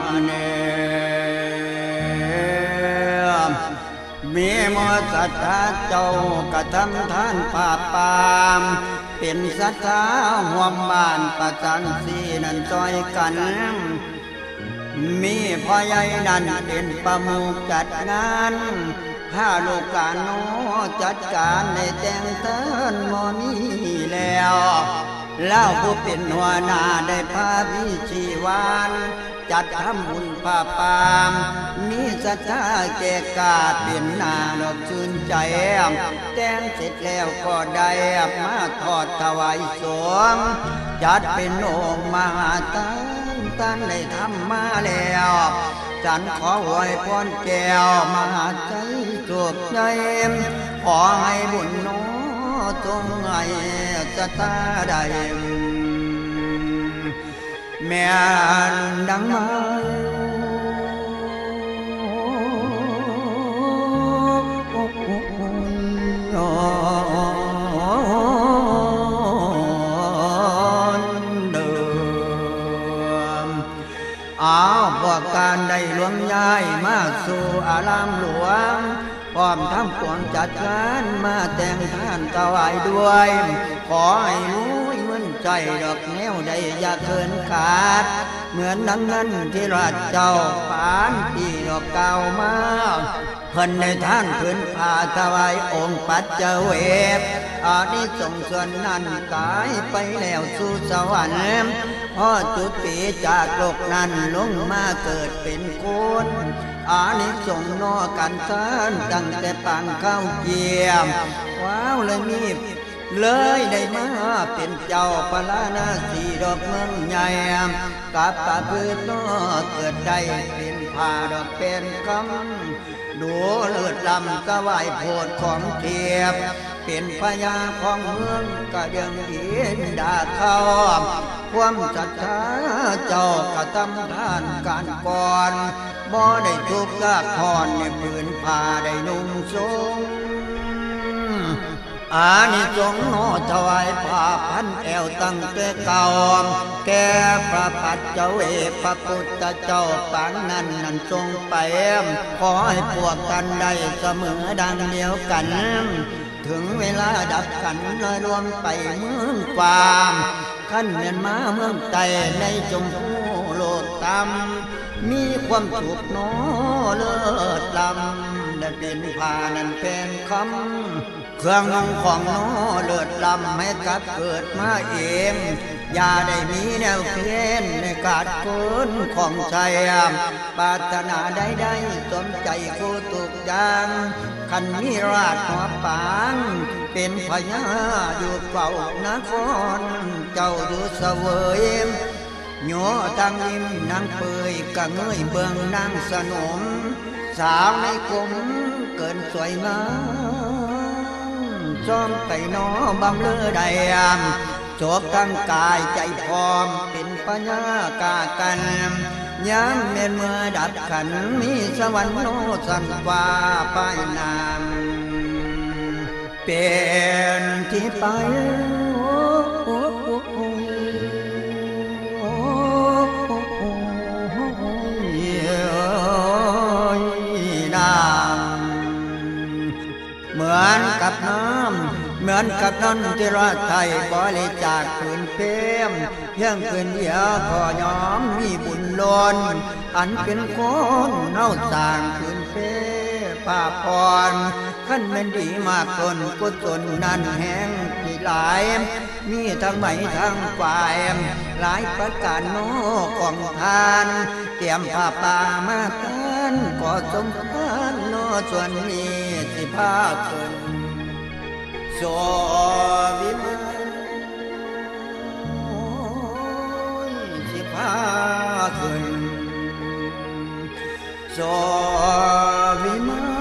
ดเนมมีมสัทธาเจ้ากระทำท่านป่าปามเป็นสัทธาห่วมบ้านประจันสีนั่นจอยกัน มีพ่อใหญ่นั่นเป็นประมุขจัดงานถ้าลูกกาโนจัดการในแจงเตือนมอนี้แล้วแล้วผู้เป็นหัวหน้าได้พาพิชีวาน จัดทำบุญผ้าปาม มีสัจจาแก่กาเป็นหนาดอกชื่นใจ แต่งเสร็จแล้วก็ได้มาทอดถวายสวง จัดเป็นโองค์มาตันตันได้ทำมาแล้วจันขอไหวยพรแก้วมาใจจุกใจขอให้บุญโน้จงให้สตาได้ แม่นดังมาเดิมอ้าวพวการได้หลวงย้ายมาสู่อารามหลวงพร้อมทั้งปวงจัดการมาแต่งท่านถวายด้วย ขอให้รู้ ใจดอกแนวใดอย่าเกินขาด เหมือนนั้นนั้นที่ราชเจ้าปานที่ดอกเก่ามาเพิ่นในท่านพื้นพาถวายองค์ปัจเจเวบอานิสงส์ส่วนนั้นตายไปแล้วสู่สวรรค์พ่อจุติจากโลกนั้นลงมาเกิดเป็นคนอานิสงนอกันทานตั้งแต่ปังเข้าเกี่ยมว้าวเลยมี เลยได้มาเป็นเจ้าปลานาสีดอกเมืองใหญ่กับปะพืชนอเกิดได้เป็นผ้าดอกเป็นคำดูเลิศลำสวายโพดของเทียบ เป็นพญาของเมืองก็ยังเห็นดาเขาความศรัทธาเจ้ากระทำทานการก่อนบ่ได้ทุกข์ลากพรในปืนผ้าได้นุ่งทรง อานิสงส์โนถวายผ้าพันแอวตั้งแต่เก่าแก่พระปัจเจเวกพระพุทธเจ้าปางนั้นนั้นทรงไปขอให้พวกกันได้เสมอดังเดียวกัน ถึงเวลาดับขันลอยรวมไปเมืองความขั้นเมียนมาเมืองไตในจมพูโลกตำมีความสุขโนเลิศลำได้เป็นผานันเป็นคำ เครื่องนองของโนเลิศลำให้กับเกิดมาเอง อย่าได้มีแนวเพี้ยนในกาดคืนของใจปรารถนาใดๆสมใจผู้ตุกยางขันมีราชหัวปาง เป็นพญาอยู่เฝ้านครเจ้าอยู่เสวยโยตังยิ้มนางเปยกะเงยเบืองนางสนม สาวในกลมเกินสวยงาม จอมไปน้อบำเลอใดยามจบทั้งกายใจพร้อมเป็นปัญญากากันยามเมนเมื่อดับขันมีสวรรค์โนสันฟ้าป้ายนามเป็นที่ไป กับนั้นที่ราไทยบริจาคคืนเพมเพียงคืนเดียวก็ยอมมีบุญล้นอันเป็นคนเน่าสร้างคืนเพป่าพรขั้นเป็นดีมากตนกุศลนั้นแห้งที่หลาย มีทั้งไหมทั้งฝ่าย หลายประการโนของทาน เตรียมผ้าป่ามาทานก็สมทานโนส่วนนี้สิพาคนโสวิ Sovima